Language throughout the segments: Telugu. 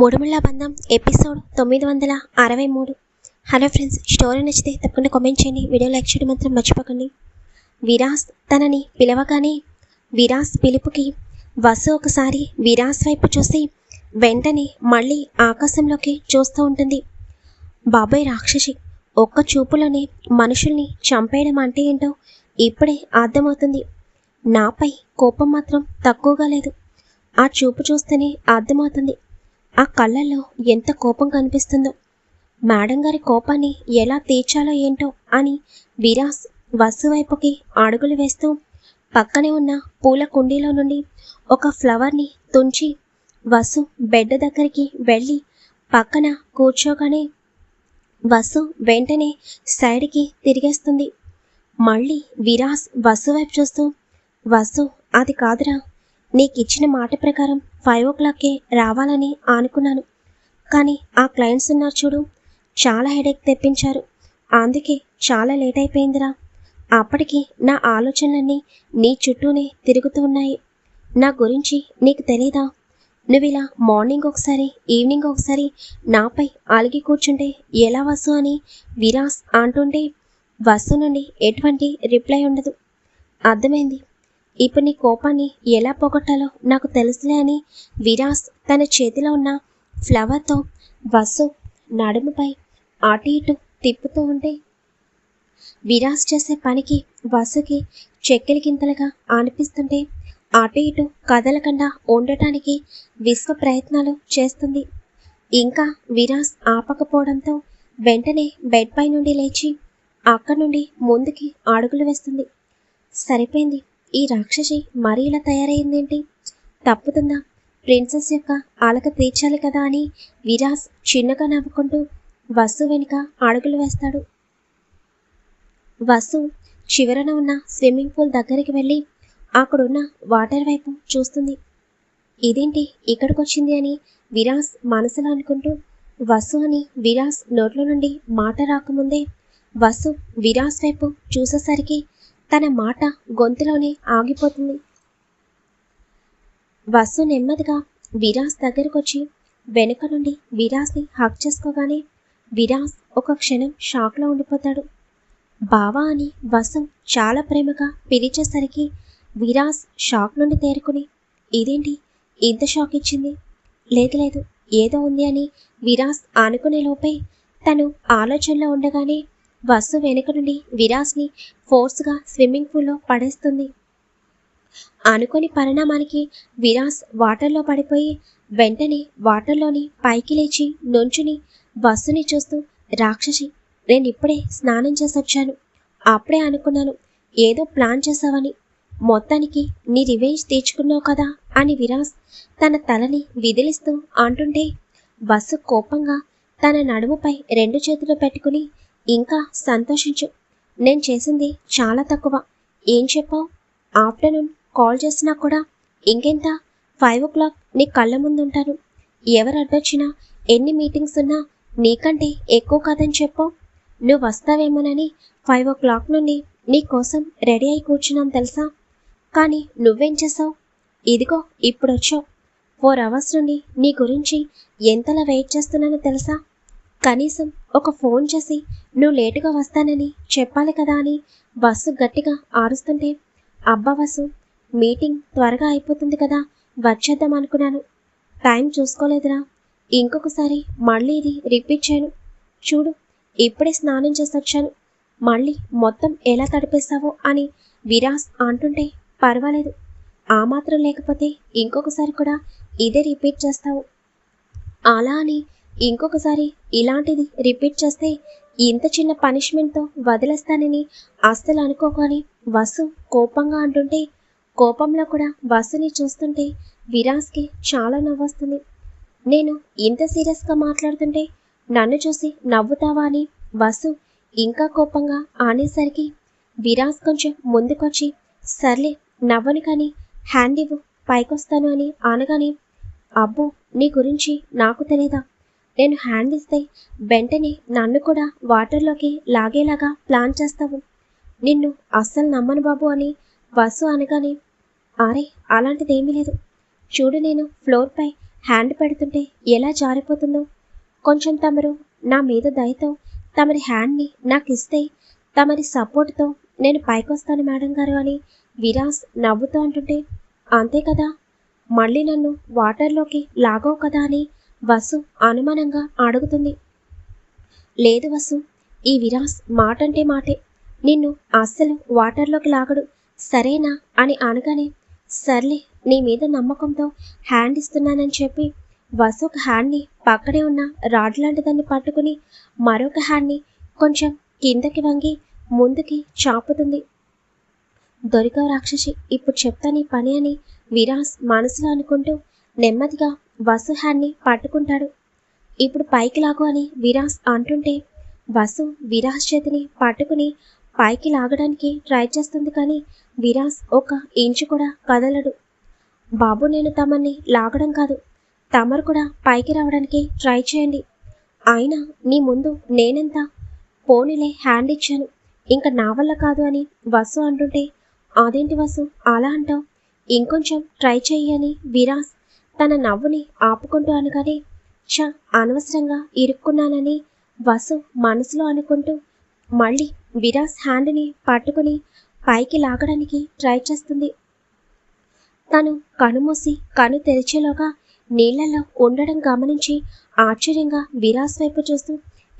మూడుముళ్ళ బంధం ఎపిసోడ్ తొమ్మిది వందల అరవై మూడు. హలో ఫ్రెండ్స్ స్టోరీ నచ్చితే తప్పకుండా కామెంట్ చేయండి. వీడియో లైక్ చేయడం మాత్రం మర్చిపోకండి. విరాస్ తనని పిలవగానే విరాస్ పిలుపుకి వసు ఒకసారి విరాస్ వైపు చూసి వెంటనే మళ్ళీ ఆకాశంలోకి చూస్తూ ఉంటుంది. బాబాయ్ రాక్షసి ఒక్క చూపులోనే మనుషుల్ని చంపేయడం అంటే ఏంటో ఇప్పుడే అర్థమవుతుంది. నాపై కోపం మాత్రం తక్కువగా లేదు. ఆ చూపు చూస్తేనే అర్థమవుతుంది. ఆ కళ్ళల్లో ఎంత కోపం కనిపిస్తుందో. మేడం గారి కోపాన్ని ఎలా తీర్చాలో ఏంటో అని విరాస్ వసు వైపుకి అడుగులు వేస్తూ పక్కనే ఉన్న పూల కుండీలో నుండి ఒక ఫ్లవర్ని తుంచి వసు బెడ్ దగ్గరికి వెళ్ళి పక్కన కూర్చోగానే వసు వెంటనే సైడ్కి తిరిగేస్తుంది. మళ్ళీ విరాస్ వసు వైపు చూస్తూ వసు అది కాదురా నీకిచ్చిన మాట ప్రకారం ఫైవ్ ఓ క్లాక్కే రావాలని అనుకున్నాను. కానీ ఆ క్లయింట్స్ ఉన్నారు చూడు చాలా హెడేక్ తెప్పించారు. అందుకే చాలా లేట్ అయిపోయిందిరా. అప్పటికి నా ఆలోచనలన్నీ నీ చుట్టూనే తిరుగుతూ ఉన్నాయి. నా గురించి నీకు తెలీదా? నువ్వు ఇలా మార్నింగ్ ఒకసారి ఈవినింగ్ ఒకసారి నాపై అలిగి కూర్చుంటే ఎలా వసు అని విరాస్ అంటుంటే వసు నుండి ఎటువంటి రిప్లై ఉండదు. అర్థమైంది? ఇప్పుడు నీ కోపాన్ని ఎలా పోగొట్టాలో నాకు తెలుసులే అని విరాస్ తన చేతిలో ఉన్న ఫ్లవర్తో వసు నడుముపై అటు ఇటు తిప్పుతూ ఉంటే విరాస్ చేసే పనికి వసుకి చెక్కిలి గింతలుగా అనిపిస్తుంటే అటు ఇటు కదలకుండా ఉండటానికి విశ్వ ప్రయత్నాలు చేస్తుంది. ఇంకా విరాస్ ఆపకపోవడంతో వెంటనే బెడ్ పై నుండి లేచి అక్కడి నుండి ముందుకి అడుగులు వేస్తుంది. సరిపోయింది. ఈ రాక్షసి మరీ ఇలా తయారైందేంటి? తప్పుతుందా? ప్రిన్సెస్ యొక్క ఆలక తీర్చాలి కదా అని విరాస్ చిన్నగా నవ్వుకుంటూ వసు వెనుక అడుగులు వేస్తాడు. వసు చివరన ఉన్న స్విమ్మింగ్ పూల్ దగ్గరికి వెళ్ళి అక్కడున్న వాటర్ వైపు చూస్తుంది. ఇదేంటి ఇక్కడికి వచ్చింది అని విరాస్ మనసులో అనుకుంటూ వసు అని విరాస్ నోట్లో నుండి మాట రాకముందే వసు విరాస్ వైపు చూసేసరికి తన మాట గొంతులోనే ఆగిపోతుంది. వసు నెమ్మదిగా విరాస్ దగ్గరకొచ్చి వెనుక నుండి విరాస్ని హక్ చేసుకోగానే విరాస్ ఒక క్షణం షాక్లో ఉండిపోతాడు. బావా అని వసు చాలా ప్రేమగా పిలిచేసరికి విరాస్ షాక్ నుండి తేరుకుని ఇదేంటి? ఇంత షాక్ ఇచ్చింది? లేదు లేదు ఏదో ఉంది అని విరాస్ ఆనుకునే లోపే తను ఆలోచనలో ఉండగానే వసు వెనుక నుండి విరాస్ని ఫోర్స్గా స్విమ్మింగ్ పూల్లో పడేస్తుంది. అనుకోని పరిణామానికి విరాస్ వాటర్లో పడిపోయి వెంటనే వాటర్లోని పైకి లేచి నుంచుని వసుని చూస్తూ రాక్షసి నేను ఇప్పుడే స్నానం చేసొచ్చాను అప్పుడే అనుకున్నాను ఏదో ప్లాన్ చేసావని మొత్తానికి నీ రివెంజ్ తీర్చుకున్నావు కదా? అని విరాస్ తన తలని విదిలిస్తూ అంటుంటే బస్సు కోపంగా తన నడుముపై రెండు చేతులు పెట్టుకుని ఇంకా సంతోషించు. నేను చేసింది చాలా తక్కువ. ఏం చెప్పావు? ఆఫ్టర్నూన్ కాల్ చేసినా కూడా ఇంకెంత? ఫైవ్ ఓ క్లాక్ నీ కళ్ళ ముందు ఉంటాను ఎవరు అడ్డొచ్చినా ఎన్ని మీటింగ్స్ ఉన్నా నీకంటే ఎక్కువ కాదని చెప్పావు? నువ్వు వస్తావేమోనని ఫైవ్ ఓ క్లాక్ నుండి నీ కోసం రెడీ అయి కూర్చున్నాను తెలుసా? కానీ నువ్వేం చేసావు ఇదిగో ఇప్పుడు వచ్చావు ఫోర్ అవర్స్ నుండి నీ గురించి ఎంతలా వెయిట్ చేస్తున్నానో తెలుసా? కనీసం ఒక ఫోన్ చేసి నువ్వు లేటుగా వస్తానని చెప్పాలి కదా అని బస్సు గట్టిగా ఆరుస్తుంటే అబ్బా వసు మీటింగ్ త్వరగా అయిపోతుంది కదా వచ్చేద్దాం అనుకున్నాను. టైం చూసుకోలేదురా. ఇంకొకసారి మళ్ళీ ఇది రిపీట్ చేయను. చూడు ఇప్పుడే స్నానం చేసొచ్చాను మళ్ళీ మొత్తం ఎలా తడిపేస్తావో అని విరాస్ అంటుంటే పర్వాలేదు. ఆ మాత్రం లేకపోతే ఇంకొకసారి కూడా ఇదే రిపీట్ చేస్తావు. అలా అని ఇంకొకసారి ఇలాంటిది రిపీట్ చేస్తే ఇంత చిన్న పనిష్మెంట్తో వదిలేస్తానని అస్సలు అనుకోకొని వసు కోపంగా అంటుంటే కోపంలో కూడా వసుని చూస్తుంటే విరాస్కి చాలా నవ్వొస్తుంది. నేను ఇంత సీరియస్గా మాట్లాడుతుంటే నన్ను చూసి నవ్వుతావా అని వసు ఇంకా కోపంగా ఆనేసరికి విరాస్ కొంచెం ముందుకొచ్చి సర్లే నవ్వను కానీ హ్యాండ్ ఇవ్వు పైకొస్తాను అని అనగానే అబ్బో నీ గురించి నాకు తెలీదా? నేను హ్యాండ్ ఇస్తే వెంటనే నన్ను కూడా వాటర్లోకి లాగేలాగా ప్లాన్ చేస్తావు. నిన్ను అస్సలు నమ్మను బాబు అని బస్సు అనగానే అరే అలాంటిదేమీ లేదు. చూడు నేను ఫ్లోర్పై హ్యాండ్ పెడుతుంటే ఎలా జారిపోతుందో. కొంచెం తమరు నా మీద దయతో తమరి హ్యాండ్ని నాకు ఇస్తే తమరి సపోర్ట్తో నేను పైకొస్తాను మేడం గారు అని విరాస్ నవ్వుతూ అంటుంటే అంతే కదా. మళ్ళీ నన్ను వాటర్లోకి లాగవు కదా అని వసు అనుమానంగా అడుగుతుంది. లేదు వసు ఈ విరాస్ మాటంటే మాటే. నిన్ను అస్సలు వాటర్లోకి లాగడు. సరేనా అని అనగానే సర్లే నీ మీద నమ్మకంతో హ్యాండ్ ఇస్తున్నానని చెప్పి వసుక్ ఒక హ్యాండ్ని పక్కనే ఉన్న రాడ్ లాంటి దాన్ని పట్టుకుని మరొక హ్యాండ్ని కొంచెం కిందకి వంగి ముందుకి చాపుతుంది. దొరికావు రాక్షసి ఇప్పుడు చెప్తా నీ పని అని విరాస్ మనసులో అనుకుంటూ నెమ్మదిగా వసు హ్యాండ్ని పట్టుకుంటాడు. ఇప్పుడు పైకి లాగు అని విరాస్ అంటుంటే వసు విరాస్ చేతిని పట్టుకుని పైకి లాగడానికి ట్రై చేస్తుంది కానీ విరాస్ ఒక ఇంచు కూడా కదలడు. బాబు నేను తమన్ని లాగడం కాదు. తమరు కూడా పైకి రావడానికి ట్రై చేయండి. అయినా నీ ముందు నేనెంత? పోనీలే హ్యాండ్ ఇచ్చాను. ఇంకా నా వల్ల కాదు అని వసు అంటుంటే అదేంటి వసు అలా అంటావు? ఇంకొంచెం ట్రై చెయ్యి అని విరాస్ తన నవ్వుని ఆపుకుంటూ అనగానే చ అనవసరంగా ఇరుక్కున్నానని వసు మనసులో అనుకుంటూ మళ్ళీ విరాస్ హ్యాండ్ని పట్టుకుని పైకి లాగడానికి ట్రై చేస్తుంది. తను కనుమూసి కను తెరిచేలోగా నీళ్ళలో ఉండడం గమనించి ఆశ్చర్యంగా విరాస్ వైపు చూస్తూ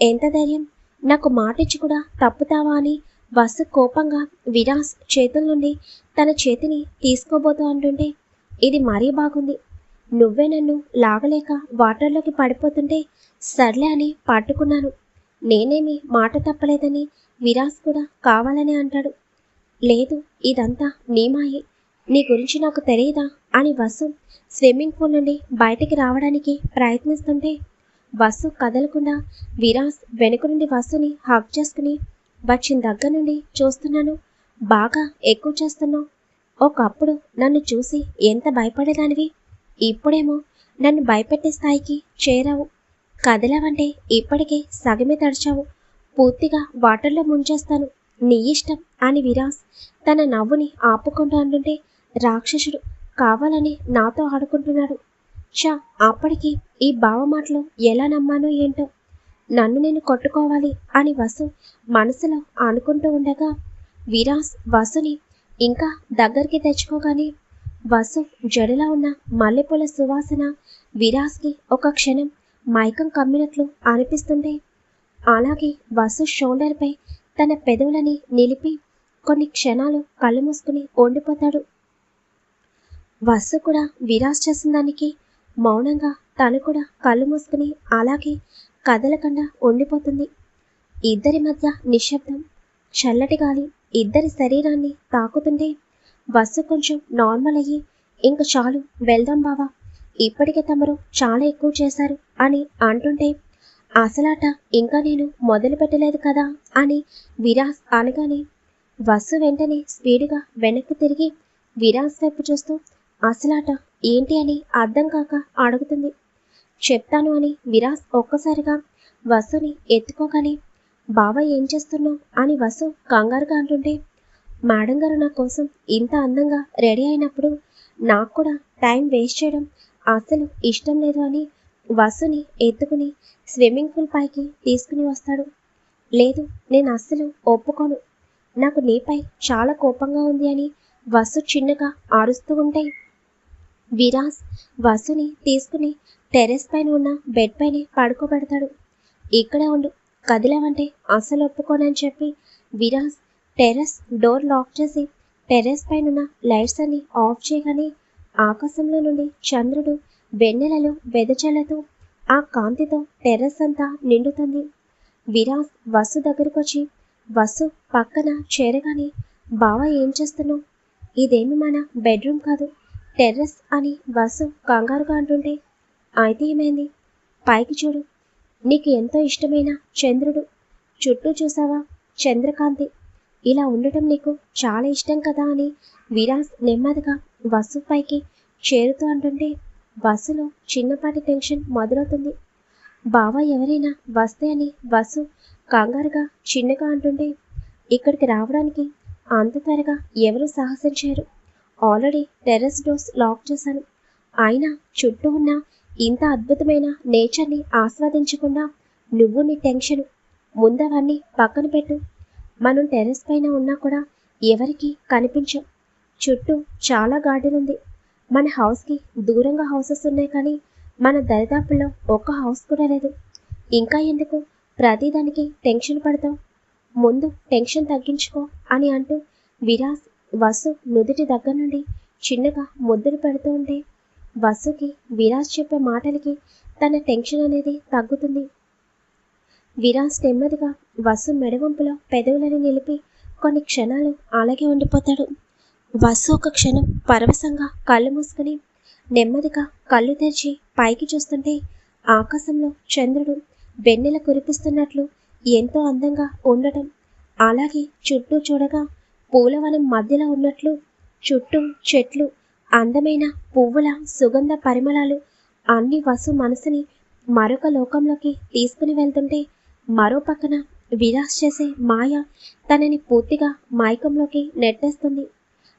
ఎంత ధైర్యం? నాకు మాటిచ్చి కూడా తప్పుతావా? అని వసు కోపంగా విరాస్ చేతుల నుండి తన చేతిని తీసుకోబోతూ అంటుంటే ఇది మరీ బాగుంది. నువ్వే నన్ను లాగలేక వాటర్లోకి పడిపోతుంటే సర్లే అని పట్టుకున్నాను. నేనేమి మాట తప్పలేదని విరాస్ కూడా కావాలని అంటాడు. లేదు ఇదంతా నీ మాయే. నీ గురించి నాకు తెలియదా అని వసు స్విమ్మింగ్ పూల్ నుండి బయటికి రావడానికి ప్రయత్నిస్తుంటే వసు కదలకుండా విరాస్ వెనుక నుండి వసుని హక్ చేసుకుని వచ్చిన దగ్గర నుండి చూస్తున్నాను. బాగా ఎక్కువ చేస్తున్నావు. ఒకప్పుడు నన్ను చూసి ఎంత భయపడేదానివి? ఇప్పుడేమో నన్ను భయపెట్టే స్థాయికి చేరావు. కదలావంటే ఇప్పటికే సగమే తడిచావు. పూర్తిగా వాటర్లో ముంచేస్తాను. నీ ఇష్టం అని విరాస్ తన నవ్వుని ఆపుకుంటూ అంటుంటే రాక్షసుడు కావాలని నాతో ఆడుకుంటున్నాడు. చా అప్పటికి ఈ బావ మాటలు ఎలా నమ్మానో ఏంటో. నన్ను నేను కొట్టుకోవాలి అని వసు మనసులో అనుకుంటూ ఉండగా విరాస్ వసుని ఇంకా దగ్గరికి తెచ్చుకోగానే వసు జడలో ఉన్న మల్లెపూల సువాసన విరాస్కి ఒక క్షణం మైకం కమ్మినట్లు అనిపిస్తుండే అలాగే వసు షోల్డర్పై తన పెదవులని నిలిపి కొన్ని క్షణాలు కళ్ళు మూసుకుని ఉండిపోతాడు. వసు కూడా విరాజ్ చేసిన దానికి మౌనంగా తను కూడా కళ్ళు మూసుకుని అలాగే కదలకుండా ఉండిపోతుంది. ఇద్దరి మధ్య నిశ్శబ్దం చల్లటి గాలి ఇద్దరి శరీరాన్ని తాకుతుండే బస్సు కొంచెం నార్మల్ అయ్యి ఇంక చాలు వెళ్దాం బావా. ఇప్పటికే తమరు చాలా ఎక్కువ చేశారు అని అంటుంటే అసలాట ఇంకా నేను మొదలు పెట్టలేదు కదా అని విరాస్ అనగానే బస్సు వెంటనే స్పీడ్గా వెనక్కి తిరిగి విరాస్ వైపు చూస్తూ అసలాట ఏంటి అని అర్థం కాక అడుగుతుంది. చెప్తాను అని విరాస్ ఒక్కసారిగా వసుని ఎత్తుకోగానే బావ ఏం చేస్తున్నావు? అని వసు కంగారుగా అంటుంటే మేడం గారు నా కోసం ఇంత అందంగా రెడీ అయినప్పుడు నాకు కూడా టైం వేస్ట్ చేయడం అసలు ఇష్టం లేదు అని వసుని ఎత్తుకుని స్విమ్మింగ్ పూల్ పైకి తీసుకుని వస్తాడు. లేదు నేను అస్సలు ఒప్పుకోను. నాకు నీపై చాలా కోపంగా ఉంది అని వసు చిన్నగా ఆరుస్తూ ఉంటే విరాస్ వసుని తీసుకుని టెర్రస్ పైన ఉన్న బెడ్ పైన పడుకోబెడతాడు. ఇక్కడే ఉండు కదిలేవంటే అస్సలు ఒప్పుకోనని చెప్పి విరాస్ టెర్రస్ డోర్ లాక్ చేసి టెర్రస్ పైనున్న లైట్స్ అన్ని ఆఫ్ చేయగానే ఆకాశంలో నుండి చంద్రుడు వెన్నెలలో వెదచల్లతో ఆ కాంతితో టెర్రస్ అంతా నిండుతుంది. విరాస్ వసు దగ్గరకొచ్చి వసు పక్కన చేరగానే బావ ఏం చేస్తున్నావు? ఇదేమి మన బెడ్రూమ్ కాదు టెర్రస్ అని వసు కంగారుగా అంటుంటే అయితే ఏమైంది? పైకి చూడు నీకు ఎంతో ఇష్టమైన చంద్రుడు చుట్టూ చూసావా? చంద్రకాంతి ఇలా ఉండటం నీకు చాలా ఇష్టం కదా అని విరాజ్ నెమ్మదిగా బస్సు పైకి చేరుతూ అంటుంటే బస్సులో చిన్నపాటి టెన్షన్ మొదలవుతుంది బావ ఎవరైనా వస్తే అని బస్సు కంగారుగా చిన్నగా అంటుంటే ఇక్కడికి రావడానికి అంత త్వరగా ఎవరు సాహసించారు ఆల్రెడీ టెర్రస్ డోర్స్ లాక్ చేశాను అయినా చుట్టూ ఉన్న ఇంత అద్భుతమైన నేచర్ని ఆస్వాదించకుండా నువ్వు నీ టెన్షన్ ముందవన్నీ పక్కన పెట్టు. మనం టెర్రస్ పైన ఉన్నా కూడా ఎవరికి కనిపించం. చుట్టూ చాలా గార్డెన్ ఉంది మన హౌస్కి దూరంగా హౌసెస్ ఉన్నాయి కానీ మన దరిదాపుల్లో ఒక్క హౌస్ కూడా లేదు. ఇంకా ఎందుకు ప్రతిదానికి టెన్షన్ పడతాం ముందు టెన్షన్ తగ్గించుకో అని అంటూ విరాస్ వసు నుదుటి దగ్గర నుండి చిన్నగా ముద్దులు పెడుతూ ఉంటే వసుకి విరాజ్ చెప్పే మాటలకి తన టెన్షన్ అనేది తగ్గుతుంది. విరాస్ నెమ్మదిగా వసు మెడవంపులో పెదవులని నిలిపి కొన్ని క్షణాలు అలాగే ఉండిపోతాడు. వసు ఒక క్షణం పరవశంగా కళ్ళు మూసుకుని నెమ్మదిగా కళ్ళు తెరిచి పైకి చూస్తుంటే ఆకాశంలో చంద్రుడు వెన్నెల కురిపిస్తున్నట్లు ఎంతో అందంగా ఉండటం అలాగే చుట్టూ చూడగా పూలవనం మధ్యలో ఉన్నట్లు చుట్టూ చెట్లు అందమైన పువ్వుల సుగంధ పరిమళాలు అన్ని వసు మనసుని మరొక లోకంలోకి తీసుకుని వెళ్తుంటే మరో పక్కన విరాస్ చేసే మాయ తనని పూర్తిగా మైకంలోకి నెట్టేస్తుంది.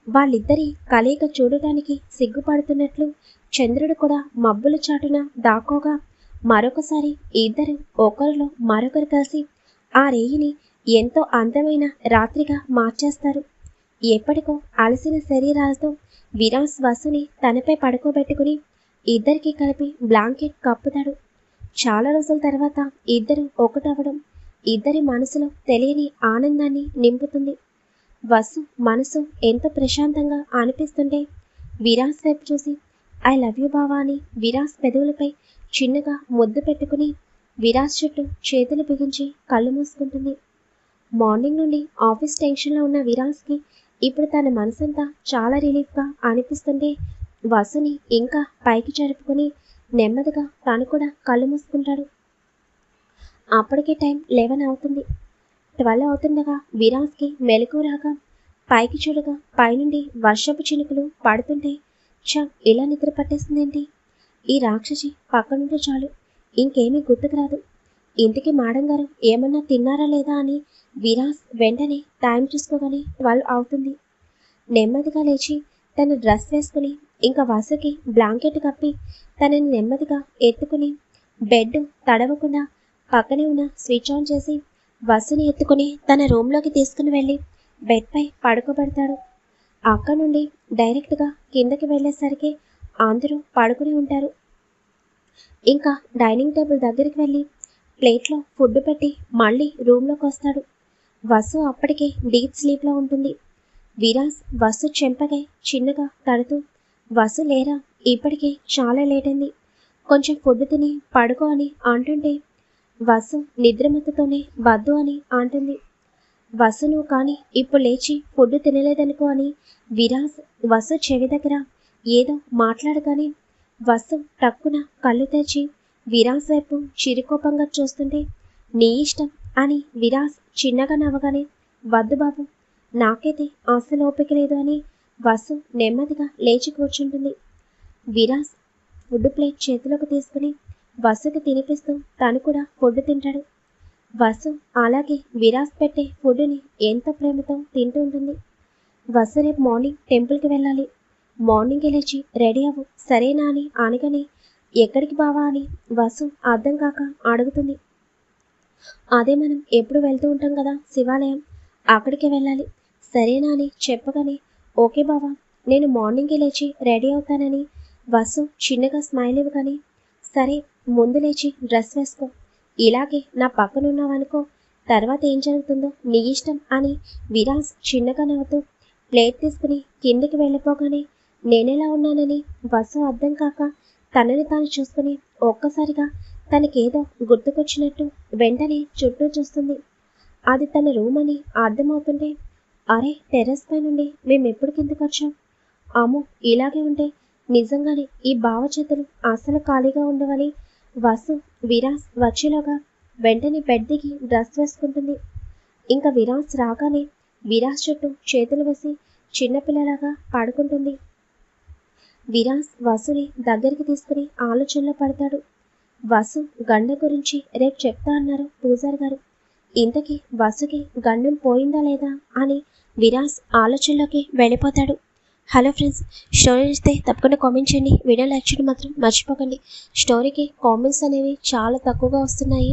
వాళ్ళిద్దరి కలయిక చూడటానికి సిగ్గుపడుతున్నట్లు చంద్రుడు కూడా మబ్బుల చాటున దాక్కోగా మరొకసారి ఇద్దరు ఒకరిలో మరొకరు కలిసి ఆ రేయిని ఎంతో అందమైన రాత్రిగా మార్చేస్తారు. ఎప్పటికో అలసిన శరీరాలతో విరాస్ వసుని తనపై పడుకోబెట్టుకుని ఇద్దరికి కలిపి బ్లాంకెట్ కప్పుతాడు. చాలా రోజుల తర్వాత ఇద్దరు ఒకటవడం ఇద్దరి మనసులో తెలియని ఆనందాన్ని నింపుతుంది. వసు మనసు ఎంతో ప్రశాంతంగా అనిపిస్తుంటే విరాస్ వైపు చూసి ఐ లవ్ యూ బావా అని విరాస్ పెదవులపై చిన్నగా ముద్దు పెట్టుకుని విరాస్ చుట్టూ చేతులు బిగించి కళ్ళు మూసుకుంటుంది. మార్నింగ్ నుండి ఆఫీస్ టెన్షన్లో ఉన్న విరాస్కి ఇప్పుడు తన మనసంతా చాలా రిలీఫ్గా అనిపిస్తుంటే వసుని ఇంకా పైకి జరుపుకొని నెమ్మదిగా తాను కూడా కళ్ళు మూసుకుంటాడు. అప్పటికే టైం లెవెన్ అవుతుంది. ట్వెల్వ్ అవుతుండగా విరాస్కి మెలకు రాగా పైకి చూడగా పైనుండి వర్షపు చినుకులు పడుతుంటే చా ఇలా నిద్ర పట్టేస్తుందేంటి ఈ రాక్షసి పక్కనుంటే చాలు ఇంకేమీ గుర్తుకు రాదు. ఇంటికి మేడం గారు ఏమన్నా తిన్నారా లేదా అని విరాస్ వెంటనే టైం చూసుకోగానే ట్వెల్వ్ అవుతుంది. నెమ్మదిగా లేచి తన డ్రెస్ వేసుకుని ఇంకా వసుకి బ్లాంకెట్ కప్పి తనని నెమ్మదిగా ఎత్తుకుని బెడ్ తడవకుండా పక్కనే ఉన్న స్విచ్ ఆన్ చేసి వసుని ఎత్తుకుని తన రూమ్లోకి తీసుకుని వెళ్ళి బెడ్పై పడుకోబెడతాడు. అక్కడ నుండి డైరెక్ట్గా కిందకి వెళ్ళేసరికి అందరూ పడుకుని ఉంటారు. ఇంకా డైనింగ్ టేబుల్ దగ్గరికి వెళ్ళి ప్లేట్లో ఫుడ్ పెట్టి మళ్ళీ రూమ్లోకి వస్తాడు. వసు అప్పటికే డీప్ స్లీప్లో ఉంటుంది. విరాస్ వసు చెంపకై చిన్నగా తడుతూ వసు లేరా ఇప్పటికే చాలా లేట్ అయింది కొంచెం ఫుడ్ తిని పడుకో అని అంటుంటే వసు నిద్రమత్తతోనే వద్దు అని అంటుంది. వసు నువ్వు కానీ ఇప్పుడు లేచి ఫుడ్ తినలేదనుకో అని విరాస్ వసు చెవి దగ్గర ఏదో మాట్లాడగానే వసు టక్కున కళ్ళు తెచ్చి విరాస్ వైపు చిరుకోపంగా చూస్తుంటే నీ ఇష్టం అని విరాస్ చిన్నగా నవ్వగానే వద్దు బాబు నాకైతే అసలు ఓపిక లేదు అని వసు నెమ్మదిగా లేచి కూర్చుంటుంది. విరాస్ ఫుడ్ ప్లేట్ చేతిలోకి తీసుకుని వసుకి తినిపిస్తూ తను కూడా ఫుడ్ తింటాడు. వసు అలాగే విరాస్ పెట్టే ఫుడ్ని ఎంతో ప్రేమతో తింటూ ఉంటుంది. వసు రేపు మార్నింగ్ టెంపుల్కి వెళ్ళాలి. మార్నింగ్ లేచి రెడీ అవ్వు. సరేనా అని అనగానే ఎక్కడికి బావా అని వసు అర్థం కాక అడుగుతుంది. అదే మనం ఎప్పుడు వెళ్తూ ఉంటాం కదా శివాలయం. అక్కడికి వెళ్ళాలి. సరేనా అని చెప్పగానే ఓకే బావా నేను మార్నింగే లేచి రెడీ అవుతానని. వసు చిన్నగా స్మైల్ ఇవ్వగానే సరే ముందు లేచి డ్రెస్ వేసుకో. ఇలాగే నా పక్కన ఉన్నావనుకో తర్వాత ఏం జరుగుతుందో నీ ఇష్టం అని విరాజ్ చిన్నగా నవ్వుతూ ప్లేట్ తీసుకుని కిందికి వెళ్ళిపోగానే నేనెలా ఉన్నానని వసు అర్థం కాక తనని తాను చూసుకుని ఒక్కసారిగా తనకేదో గుర్తుకొచ్చినట్టు వెంటనే చుట్టూ చూస్తుంది. అది తన రూమ్ అని అర్థమవుతుంటే అరే టెర్రస్ పై నుండి మేము ఎప్పుడు కిందకు వచ్చాం? అమ్మో ఇలాగే ఉంటే నిజంగానే ఈ బావ చేతులు ఖాళీగా ఉండవని వసు విరాస్ వచ్చేలోగా వెంటనే బెడ్ దిగి డ్రెస్ వేసుకుంటుంది. ఇంకా విరాస్ రాగానే విరాస్ చుట్టూ చేతులు వేసి చిన్నపిల్లలాగా పడుకుంటుంది. విరాస్ వసుని దగ్గరికి తీసుకుని ఆలోచనలో పడతాడు. వసు గండ గురించి రేపు చెప్తా అన్నారు పూజారి గారు. ఇంతకీ వసుకి గండం పోయిందా లేదా అని విరాస్ ఆలోచనలోకి వెళ్ళిపోతాడు. హలో ఫ్రెండ్స్ స్టోరీ ఇస్తే తప్పకుండా కామెంట్ చేయండి. వీడియో లైక్ చేయడం మాత్రం మర్చిపోకండి. స్టోరీకి కామెంట్స్ అనేవి చాలా తక్కువగా వస్తున్నాయి.